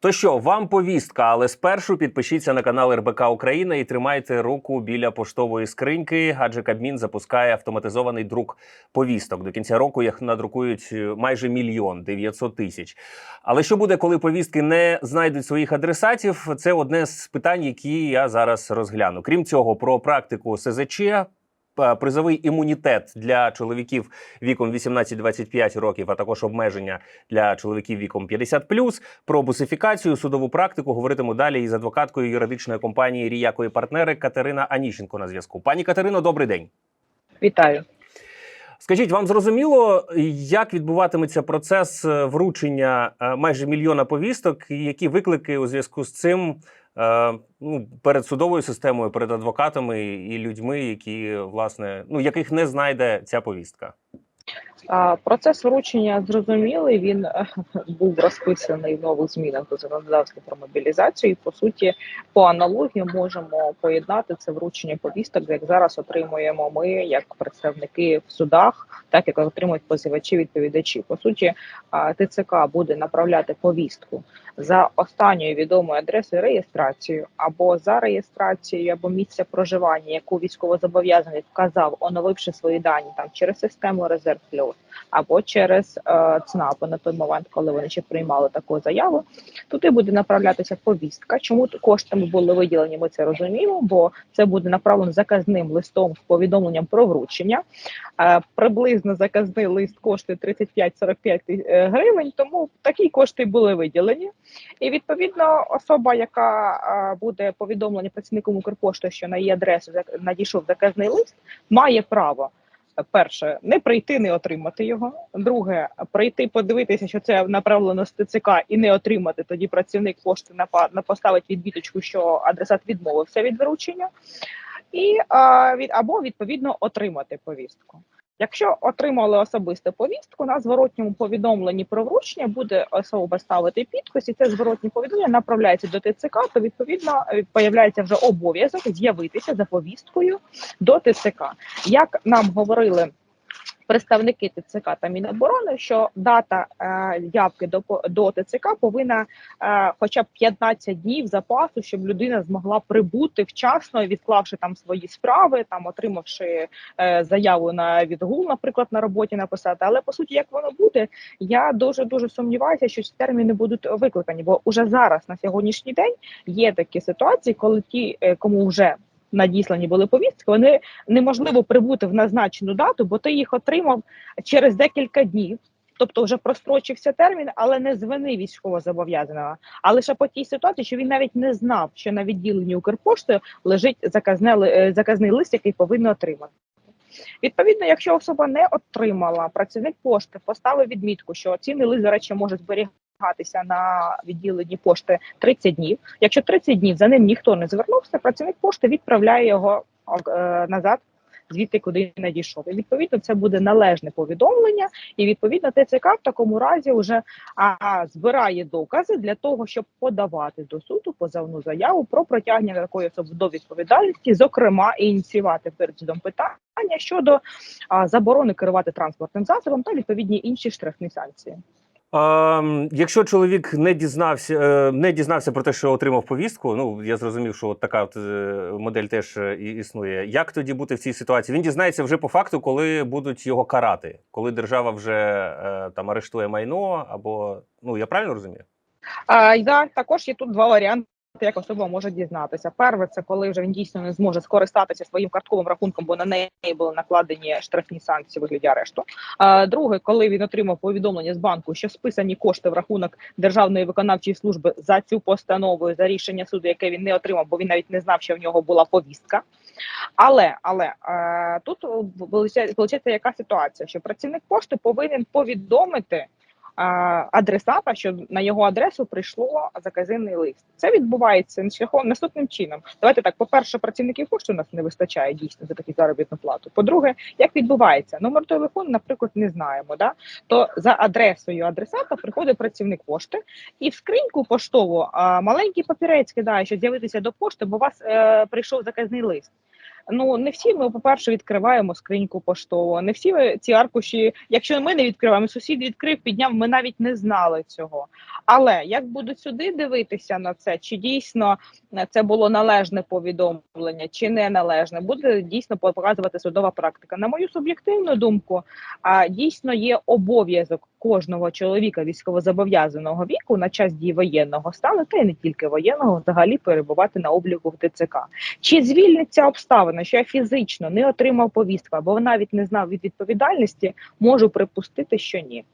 То що, вам повістка, але спершу підпишіться на канал РБК Україна і тримайте руку біля поштової скриньки, адже Кабмін запускає автоматизований друк повісток. До кінця року їх надрукують е, майже мільйон 900 тисяч. Але що буде, коли повістки не знайдуть своїх адресатів? Це одне з питань, які я зараз розгляну. Крім цього, про практику СЗЧ. Е, Призовий імунітет для чоловіків віком 18-25 років, а також обмеження для чоловіків віком 50+, про бусифікацію, судову практику говоритиму далі із адвокаткою юридичної компанії Ріяко і партнери Катерина Аніщенко на зв'язку. Пані Катерино, добрий день. Вітаю. Скажіть, вам зрозуміло, як відбуватиметься процес е, вручення е, майже мільйона повісток, і які виклики у зв'язку з цим ну, перед судовою системою, перед адвокатами і людьми, які власне ну яких не знайде ця повістка? Процес вручення зрозумілий. Він е, був розписаний в нових змінах до законодавства про мобілізацію. І, по суті, по аналогії можемо поєднати це вручення повісток, як зараз отримуємо ми, як представники в судах, так як отримують позивачі відповідачі. По суті, ТЦК буде направляти повістку за останньою відомою адресою реєстрацію або за реєстрацією, або місце проживання, яку військовозобов'язаний вказав, оновивши свої дані там через систему резерв плюс або через е, ЦНАПи на той момент, коли вони ще приймали таку заяву. Туди буде направлятися повістка. Чому коштами були виділені? Ми це розуміємо, бо це буде направлено заказним листом з повідомленням про вручення. Е, приблизно заказний лист коштує 35-45 ти- е, гривень, тому такі кошти були виділені. І відповідно особа, яка буде повідомлення працівником Укрпошти, що на її адресу надійшов заказний лист, має право. Перше, не прийти, не отримати його. Друге, прийти, подивитися, що це направлено з ТЦК, і не отримати. Тоді працівник пошти на- поставить відміточку, що адресат відмовився від вручення, і або відповідно отримати повістку. Якщо отримали особисту повістку, на зворотньому повідомленні про вручення буде особа ставити підпис, і це зворотні повідомлення направляється до ТЦК, то відповідно е, появляється вже обов'язок з'явитися за повісткою до ТЦК. Як нам говорили представники ТЦК та Міноборони, що дата е, явки до до ТЦК повинна е, хоча б 15 днів запасу, щоб людина змогла прибути вчасно, відклавши там свої справи, там отримавши е, заяву на відгул, наприклад, на роботі написати. Але по суті, як воно буде, я дуже дуже сумніваюся, що ці терміни будуть викликані, бо уже зараз на сьогоднішній день є такі ситуації, коли ті, кому вже надіслані були повістки, вони неможливо прибути в назначену дату, бо ти їх отримав через декілька днів. Тобто вже прострочився термін, але не з вини військовозобов'язаного, а лише по тій ситуації, що він навіть не знав, що на відділенні Укрпошти лежить заказне е, заказний лист, який повинен отримати. Відповідно, якщо особа не отримала, працівник пошти поставив відмітку, що цінний лист, до речі, може зберігатися на відділенні пошти 30 днів. Якщо 30 днів за ним ніхто не звернувся, працівник пошти відправляє його е, назад. Звідти куди надійшов, і відповідно це буде належне повідомлення, і відповідно ТЦК в такому разі вже а, збирає докази для того, щоб подавати до суду позовну заяву про притягнення такої особи до відповідальності, зокрема ініціювати перед судом питання щодо а, заборони керувати транспортним засобом та відповідні інші штрафні санкції. Ем, якщо чоловік не дізнався, е, не дізнався про те, що отримав повістку, ну я зрозумів, що от така от е, модель теж е, і- існує. Як тоді бути в цій ситуації? Він дізнається вже по факту, коли будуть його карати, коли держава вже е, там арештує майно, або ну я правильно розумію? А, да, також є тут два варіанти. Як особа може дізнатися. Перше, це коли вже він дійсно не зможе скористатися своїм картковим рахунком, бо на неї були накладені штрафні санкції вигляді арешту. А друге, коли він отримав повідомлення з банку, що списані кошти в рахунок державної виконавчої служби за цю постанову за рішення суду, яке він не отримав, бо він навіть не знав, що в нього була повістка. Але але тут виходить, яка ситуація, що працівник пошти повинен повідомити адресата, що на його адресу прийшло заказинний лист. Це відбувається шляхом наступним чином. Давайте так. По перше, працівників пошти у нас не вистачає дійсно за таку заробітну плату. По-друге, як відбувається номер телефону, наприклад, не знаємо. Да то за адресою адресата приходить працівник пошти, і в скриньку поштову маленький папірець кидає, що з'явитися до пошти, бо у вас е, прийшов заказний лист. Ну не всі ми, по-перше, відкриваємо скриньку поштову. Не всі ці аркуші, якщо ми не відкриваємо, сусід відкрив, підняв, ми навіть не знали цього. Але як будуть сюди дивитися на це, чи дійсно е, це було належне повідомлення, чи не належне, буде дійсно показувати судова практика. На мою суб'єктивну думку, а дійсно є обов'язок кожного чоловіка військовозобов'язаного віку на час дії воєнного стану, та й не тільки воєнного, взагалі перебувати на обліку в ТЦК. Чи звільниться обставина, що я фізично не отримав повістку, або навіть не знав від відповідальності, можу припустити, що ні.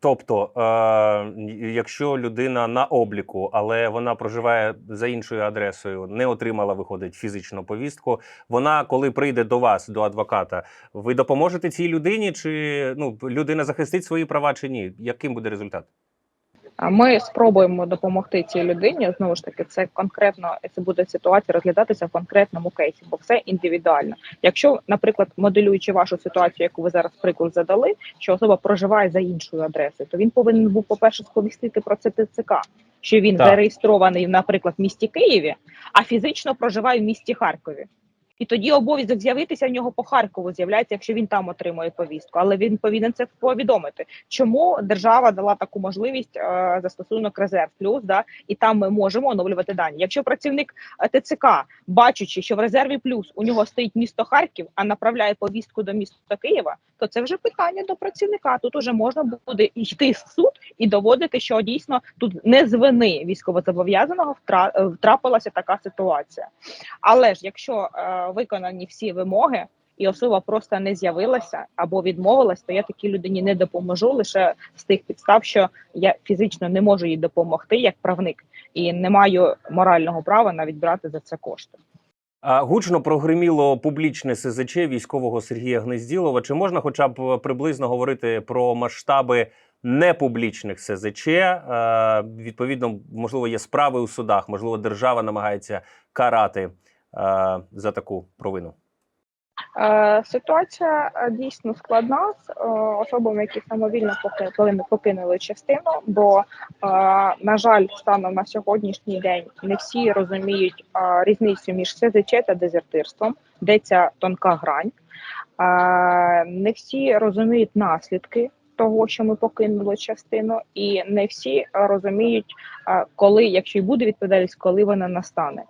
Тобто, е, якщо людина на обліку, але вона проживає за іншою адресою, не отримала, виходить фізично повістку. Вона, коли прийде до вас, до адвоката, ви допоможете цій людині, чи ну людина захистить свої права, чи ні? Яким буде результат? Ми спробуємо допомогти цій людині. Знову ж таки, це конкретно це буде ситуація розглядатися в конкретному кейсі, бо все індивідуально. Якщо, наприклад, моделюючи вашу ситуацію, яку ви зараз приклад задали, що особа проживає за іншою адресою, то він повинен був, по-перше, сповістити про це ТЦК, що він Так. зареєстрований, наприклад, в місті Києві, а фізично проживає в місті Харкові. І тоді обов'язок з'явитися в нього по Харкову з'являється, якщо він там отримує повістку. Але він повинен це повідомити. Чому держава дала таку можливість е, застосунок резерв плюс, да і там ми можемо оновлювати дані. Якщо працівник е, ТЦК, бачачи, що в резерві плюс у нього стоїть місто Харків, а направляє повістку до міста Києва, то це вже питання до працівника. Тут уже можна буде йти в суд і доводити, що дійсно тут не з вини військовозобов'язаного втра- е, втрапилася така ситуація. Але ж якщо е, виконані всі вимоги. І особа просто не з'явилася або відмовилась, то я такій людині не допоможу лише з тих підстав, що я фізично не можу їй допомогти як правник і не маю морального права навіть брати за це кошти. Гучно прогриміло публічне СЗЧ військового Сергія Гнезділова. Чи можна, хоча б приблизно говорити про масштаби непублічних СЗЧ? Е, відповідно, можливо, є справи у судах, можливо, держава намагається карати е, за таку провину. Е, Ситуація е, дійсно складна з е, особами, які самовільно покинули частину. Бо, на жаль, станом на сьогоднішній день не всі розуміють різницю між СЗЧ та дезертирством, де ця тонка грань. Не всі розуміють наслідки того, що ми покинули частину, і не всі розуміють, коли, якщо й буде відповідальність, коли вона настане.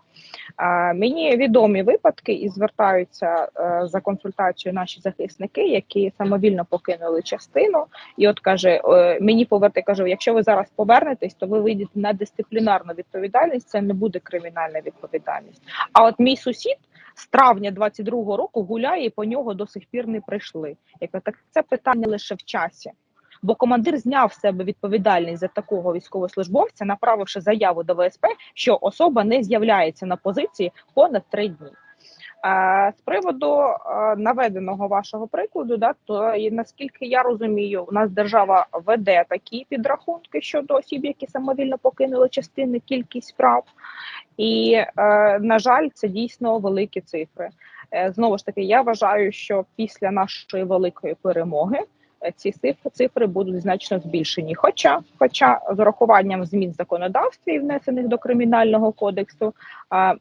Мені відомі випадки і звертаються е, за консультацією наші захисники, які самовільно покинули частину. І от каже, е, мені поверти кажу, якщо ви зараз повернетесь, то ви вийдете на дисциплінарну відповідальність. Це не буде кримінальна відповідальність. А от мій сусід з травня 22-го року гуляє і по нього до сих пір не прийшли. Я кажу, так це питання лише в часі. Бо командир зняв себе відповідальність за такого військовослужбовця, направивши заяву до ВСП, що особа не з'являється на позиції понад три дні. З приводу наведеного вашого прикладу, да, то і наскільки я розумію, у нас держава веде такі підрахунки щодо осіб, які самовільно покинули частини, кількість справ, і е, на жаль, це дійсно великі цифри. Е, Знову ж таки, я вважаю, що після нашої великої перемоги ці цифри, будуть значно збільшені. Хоча, хоча з урахуванням змін законодавства і внесених до кримінального кодексу,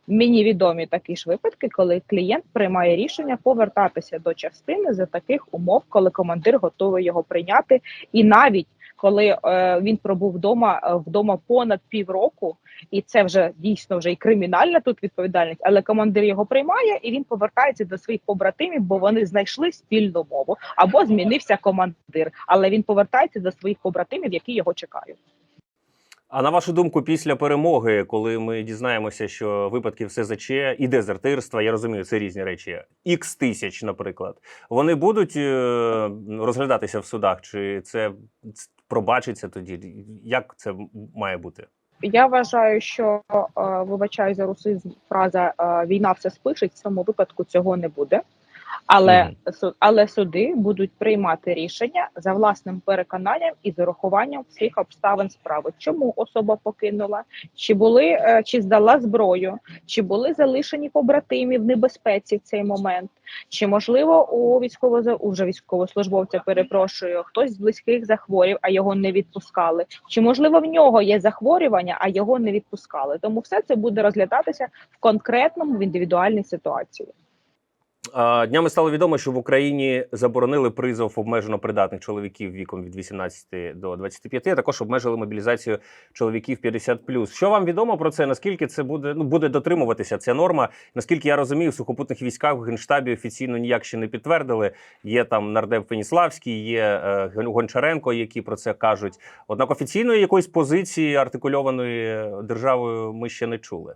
мені відомі такі ж випадки, коли клієнт приймає рішення повертатися до частини за таких умов, коли командир готовий його прийняти, і навіть коли е, він пробув вдома е, вдома понад півроку, і це вже дійсно вже і кримінальна тут відповідальність, але командир його приймає і він повертається до своїх побратимів, бо вони знайшли спільну мову або змінився командир, але він повертається до своїх побратимів, які його чекають. А на вашу думку, після перемоги, коли ми дізнаємося, що випадків СЗЧ і дезертирства, я розумію, це різні речі, ікс тисяч, наприклад, вони будуть е, розглядатися в судах, чи це пробачиться тоді? Як це має бути? Я вважаю, що е, вибачаю за русизм, фраза е, війна все спишить. В цьому випадку цього не буде. Але су- але суди будуть приймати рішення за власним переконанням і з урахуванням всіх обставин справи. Чому особа покинула, чи були е, чи здала зброю, чи були залишені побратимі в небезпеці в цей момент, чи можливо у військово уже військовослужбовця перепрошую, хтось з близьких захворів, а його не відпускали, чи можливо в нього є захворювання, а його не відпускали. Тому все це буде розглядатися в конкретному в індивідуальній ситуації. Днями стало відомо, що в Україні заборонили призов обмежено придатних чоловіків віком від 18 до 25, а також обмежили мобілізацію чоловіків 50+. Що вам відомо про це? Наскільки це буде ну буде дотримуватися ця норма? Наскільки я розумію, в сухопутних військах в генштабі офіційно ніяк ще не підтвердили. Є там нардеп Феніславський, є е, Гончаренко, які про це кажуть. Однак офіційної якоїсь позиції артикульованої державою ми ще не чули.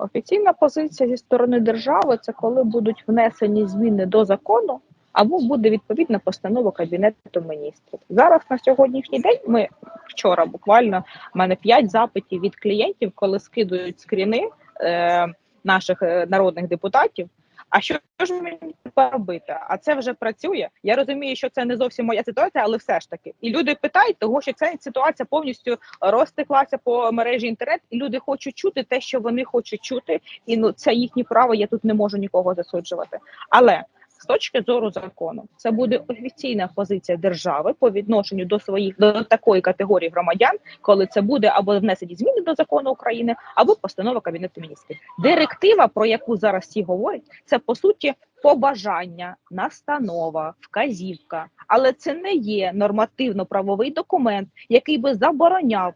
Офіційна позиція зі сторони держави це коли будуть внесені зміни до закону, або буде відповідна постанова кабінету міністрів. Зараз на сьогоднішній день ми вчора буквально в мене п'ять запитів від клієнтів, коли скидують скріни е, наших е, народних депутатів. А що ж мені тепер робити? А це вже працює. Я розумію, що це не зовсім моя ситуація, але все ж таки. І люди питають, того що ця ситуація повністю розтеклася по мережі інтернет, і люди хочуть чути те, що вони хочуть чути, і ну це їхнє право. Я тут не можу нікого засуджувати. Але з точки зору закону, це буде офіційна позиція держави по відношенню до своїх до такої категорії громадян, коли це буде або внесені зміни до закону України, або постанова кабінету міністрів. Директива, про яку зараз всі говорять, це по суті побажання, настанова, вказівка, але це не є нормативно-правовий документ, який би забороняв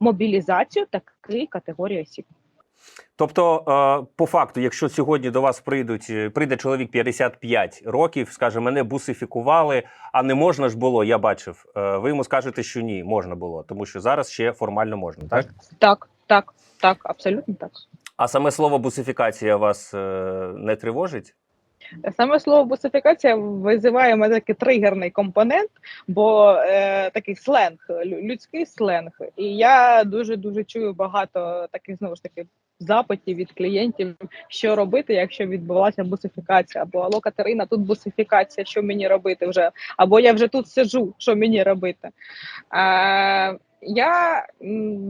мобілізацію такої категорії осіб. Тобто, е, по факту, якщо сьогодні до вас прийдуть, е, прийде чоловік 55 років, скаже, мене бусифікували, а не можна ж було, я бачив. е, Ви йому скажете, що ні, можна було, тому що зараз ще формально можна, так? Так, так, так, абсолютно так. А саме слово бусифікація вас не тривожить? Саме слово бусифікація визиває мене такий тригерний компонент, бо е, такий сленг, людський сленг. І я дуже дуже чую багато таких знову ж таки запитів від клієнтів, що робити, якщо відбулася бусифікація, або алло, Катерина, тут бусифікація, що мені робити вже, або я вже тут сиджу, що мені робити. Е, я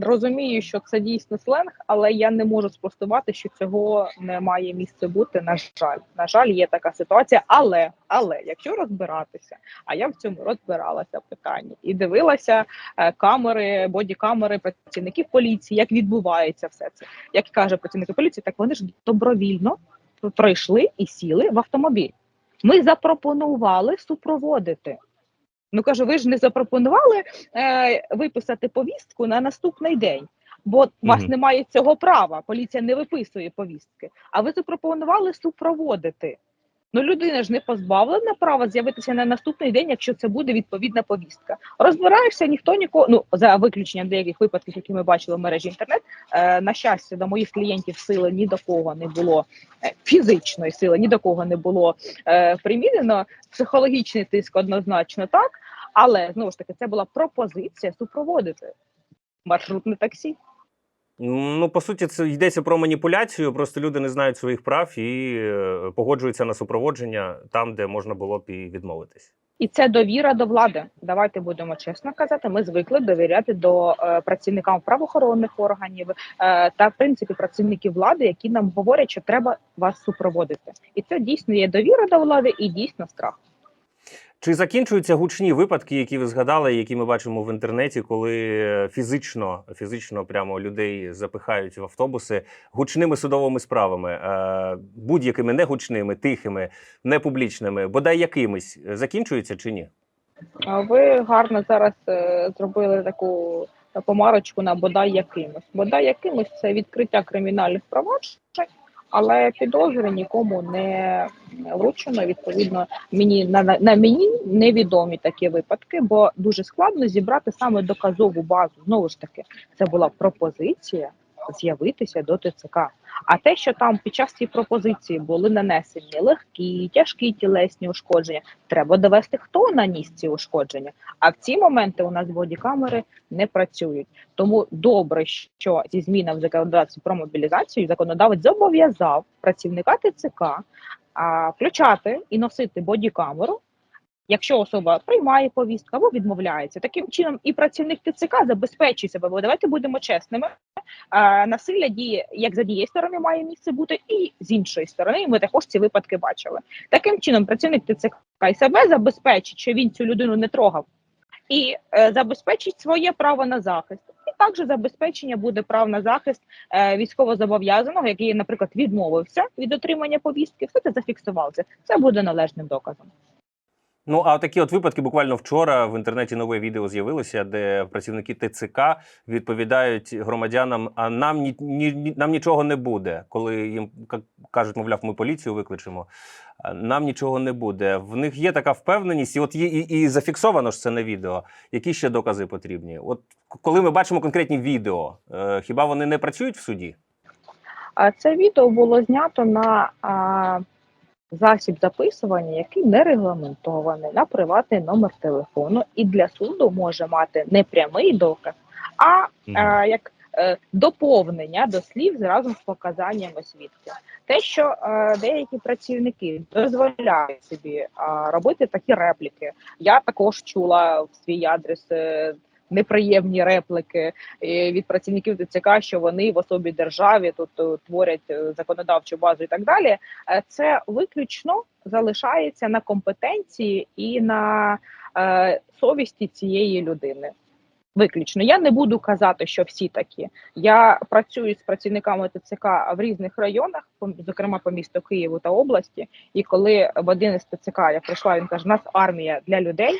розумію, що це дійсно сленг, але я не можу спростувати, що цього не має місце бути. На жаль, на жаль, є така ситуація. Але але якщо розбиратися, а я в цьому розбиралася в питанні і дивилася е, камери, бодікамери працівників поліції, як відбувається все це. Як каже працівники поліції, так вони ж добровільно прийшли і сіли в автомобіль. Ми запропонували супроводити. Ну кажу, ви ж не запропонували е, виписати повістку на наступний день, бо у вас Мгм. немає цього права. Поліція не виписує повістки. А ви запропонували супроводити. Ну, людина ж не позбавлена права з'явитися на наступний день, якщо це буде відповідна повістка. Розбираєшся, ніхто нікого. Ну за виключенням деяких випадків, які ми бачили в мережі інтернет. Е, на щастя, до моїх клієнтів сили ні до кого не було е, фізичної сили, ні до кого не було е, примірено. Психологічний тиск однозначно так. Але знову ж таки, це була пропозиція супроводити маршрутне таксі. Ну, по суті, це йдеться про маніпуляцію. Просто люди не знають своїх прав і е, погоджуються на супроводження там, де можна було б і відмовитись. І це довіра до влади. Давайте будемо чесно казати. Ми звикли довіряти до е, працівникам правоохоронних органів е, та в принципі працівників влади, які нам говорять, що треба вас супроводити. І це дійсно є довіра до влади і дійсно страх. Чи закінчуються гучні випадки, які ви згадали, які ми бачимо в інтернеті, коли фізично, фізично прямо людей запихають в автобуси гучними судовими справами, е, будь-якими не гучними, тихими, не публічними, бодай якимись закінчуються чи ні? Ви гарно зараз е, зробили таку помарочку на бодай якимось. Бодай якимось це відкриття кримінальних проваджень, але підозри нікому не вручено. Відповідно, мені на, на мені невідомі такі випадки, бо дуже складно зібрати саме доказову базу. Знову ж таки, це була пропозиція з'явитися до ТЦК. А те, що там під час цієї пропозиції були нанесені легкі, тяжкі тілесні ушкодження, треба довести, хто наніс ці ушкодження. А в ці моменти у нас бодікамери не працюють. Тому добре, що зі змінами в законодавстві про мобілізацію законодавець зобов'язав працівника ТЦК а, включати і носити бодікамеру, якщо особа приймає повістку або відмовляється. Таким чином, і працівник ТЦК забезпечує себе. Бо давайте будемо чесними. Насилля діє як з однієї сторони має місце бути, і з іншої сторони. Ми також ці випадки бачили. Таким чином, працівник ТЦК і себе забезпечить, що він цю людину не трогав, і е, забезпечить своє право на захист. І також забезпечення буде прав на захист е, військовозобов'язаного, який, наприклад, відмовився від отримання повістки. Все це зафіксувалося. Це буде належним доказом. Ну а такі от випадки буквально вчора в інтернеті нове відео з'явилося, де працівники ТЦК відповідають громадянам: а нам ні, ні, нам нічого не буде, коли їм кажуть, мовляв, ми поліцію викличемо. Нам нічого не буде. В них є така впевненість, і от є і, і зафіксовано ж це на відео. Які ще докази потрібні? От коли ми бачимо конкретні відео, е, хіба вони не працюють в суді? А це відео було знято на засіб записування, який не регламентований на приватний номер телефону, і для суду може мати не прямий доказ, а е, як е, доповнення до слів разом з показаннями свідків. Те, що е, деякі працівники дозволяють собі е, робити такі репліки, я також чула в свій адрес. е, Неприємні реплики е, від працівників ТЦК, що вони в особі державі тут е, творять е, законодавчу базу і так далі. Це виключно залишається на компетенції і на совісті цієї людини. Виключно я не буду казати, що всі такі. Я працюю з працівниками ТЦК в різних районах, зокрема по місту Києву та області. І коли в один із ТЦК я прийшла, він каже: у нас армія для людей.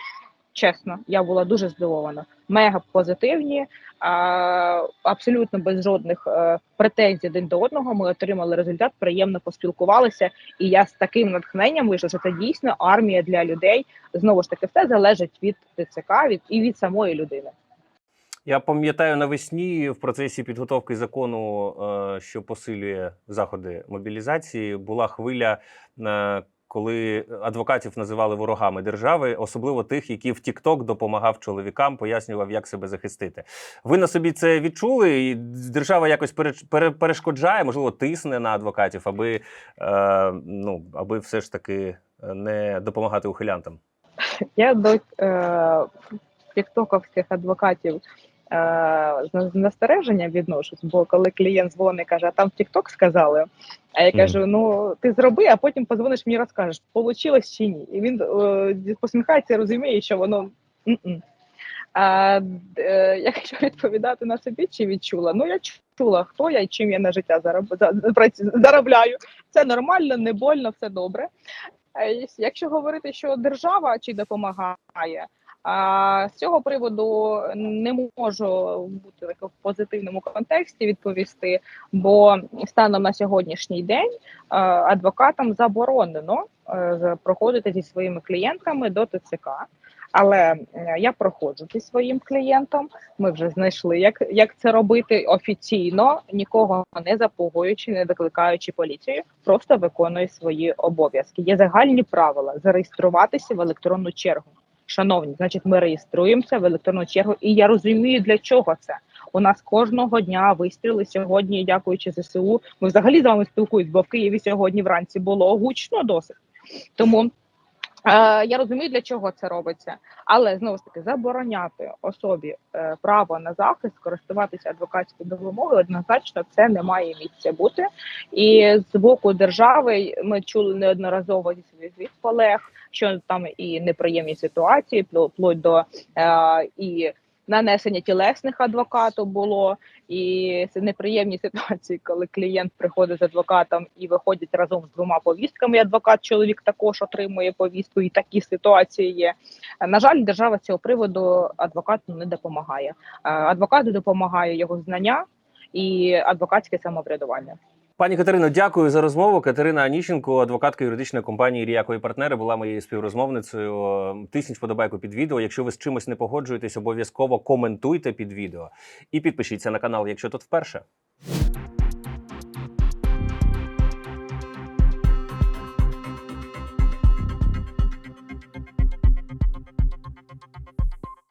Чесно, я була дуже здивована. Мега позитивні, абсолютно без жодних е, претензій один до одного. Ми отримали результат, приємно поспілкувалися. І я з таким натхненням вийшла, що це дійсно армія для людей. Знову ж таки, все залежить від ТЦК від і від самої людини. Я пам'ятаю навесні в процесі підготовки закону, е, що посилює заходи мобілізації, була хвиля, е, коли адвокатів називали ворогами держави, особливо тих, які в TikTok допомагав чоловікам, пояснював, як себе захистити. Ви на собі це відчули? І держава якось перешкоджає, можливо, тисне на адвокатів, аби, е, ну, аби все ж таки е, не допомагати ухилянтам. Я до е, тіктоковських адвокатів е, з з настереженням відношусь, бо коли клієнт дзвонить, каже, а там в Тікток сказали. А я кажу: ну ти зроби, а потім позвониш мені розкажеш, вийшло чи ні. І він е, посміхається, розуміє, що воно. А, е, якщо відповідати на собі, чи відчула? Ну я чула, хто я і чим я на життя зароб... заробляю. Це нормально, не больно, все добре. Е, Якщо говорити, що держава чи допомагає, а з цього приводу не можу бути в позитивному контексті відповісти, бо станом на сьогоднішній день е, адвокатам заборонено е, проходити зі своїми клієнтами до ТЦК. Але е, я проходжу зі своїм клієнтом. Ми вже знайшли, як, як це робити офіційно, нікого не запугуючи, не викликаючи поліцію, просто виконую свої обов'язки. Є загальні правила зареєструватися в електронну чергу. Шановні, значить, ми реєструємося в електронну чергу, і я розумію, для чого це. У нас кожного дня вистріли сьогодні, дякуючи ЗСУ. Ми взагалі з вами спілкуємось, бо в Києві сьогодні вранці було гучно досить. Тому е, я розумію, для чого це робиться, але знову ж таки забороняти особі е, право на захист, користуватися адвокатською допомогою однозначно це не має місця бути. І з боку держави ми чули неодноразово зі своїх від колег, що там і неприємні ситуації, впло- вплоть до е, і нанесення тілесних адвокату було, і це неприємні ситуації, коли клієнт приходить з адвокатом і виходять разом з двома повістками. Адвокат чоловік також отримує повістку, і такі ситуації є. На жаль, держава цього приводу адвокату не допомагає. Е, Адвокату допомагає його знання і адвокатське самоврядування. Пані Катерино, дякую за розмову. Катерина Аніщенко, адвокатка юридичної компанії Ріяко партнери, була моєю співрозмовницею. Тисніть вподобайку під відео. Якщо ви з чимось не погоджуєтесь, обов'язково коментуйте під відео і підпишіться на канал, якщо тут вперше.